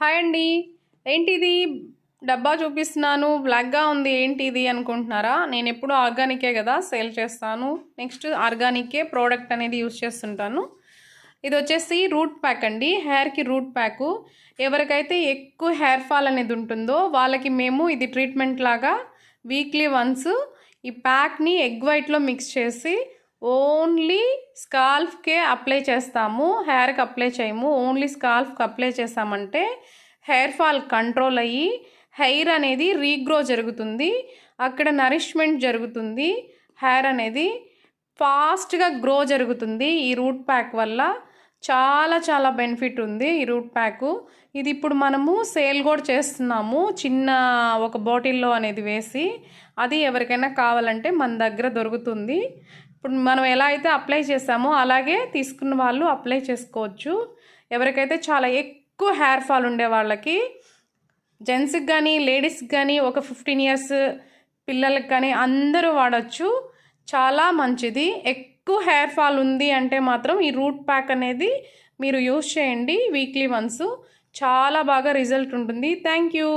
Hi అండి. ఏంటిది? డబ్బా చూపిస్తున్నాను. బ్లాక్గా ఉంది. ఏంటిది అనుకుంటున్నారా? నేను ఎప్పుడు ఆర్గానికే కదా సేల్ చేస్తాను. నెక్స్ట్ ఆర్గానికే ప్రోడక్ట్ అనేది యూస్ చేస్తుంటాను. ఇది వచ్చేసి రూట్ ప్యాక్ అండి. హెయిర్కి రూట్ ప్యాకు. ఎవరికైతే ఎక్కువ హెయిర్ ఫాల్ అనేది ఉంటుందో వాళ్ళకి మేము ఇది ట్రీట్మెంట్ లాగా వీక్లీ వన్స్ ఈ ప్యాక్ని ఎగ్ వైట్లో మిక్స్ చేసి ఓన్లీ స్కాల్ఫ్కే అప్లై చేస్తాము హెయిర్కి అప్లై చేయము. ఓన్లీ స్కాల్ఫ్కి అప్లై చేసామంటే హెయిర్ ఫాల్ కంట్రోల్ అయ్యి హెయిర్ అనేది రీగ్రో జరుగుతుంది అక్కడ నరిష్మెంట్ జరుగుతుంది హెయిర్ అనేది ఫాస్ట్గా గ్రో జరుగుతుంది. ఈ రూట్ ప్యాక్ వల్ల చాలా చాలా బెనిఫిట్ ఉంది ఈ రూట్ ప్యాకు. ఇది ఇప్పుడు మనము సేల్ కూడా చేస్తున్నాము చిన్న ఒక బాటిల్లో అనేది వేసి అది ఎవరికైనా కావాలంటే మన దగ్గర దొరుకుతుంది. ఇప్పుడు మనం ఎలా అయితే అప్లై చేసామో అలాగే తీసుకున్న వాళ్ళు అప్లై చేసుకోవచ్చు. ఎవరికైతే చాలా ఎక్కువ హెయిర్ ఫాల్ ఉండే వాళ్ళకి జెంట్స్కి కానీ లేడీస్కి కానీ ఒక ఫిఫ్టీన్ ఇయర్స్ పిల్లలకి కానీ అందరూ వాడచ్చు. చాలా మంచిది. ఎక్కువ హెయిర్ ఫాల్ ఉంది అంటే మాత్రం ఈ రూట్ ప్యాక్ అనేది మీరు యూస్ చేయండి వీక్లీ వన్స్ చాలా బాగా రిజల్ట్ ఉంటుంది. Thank you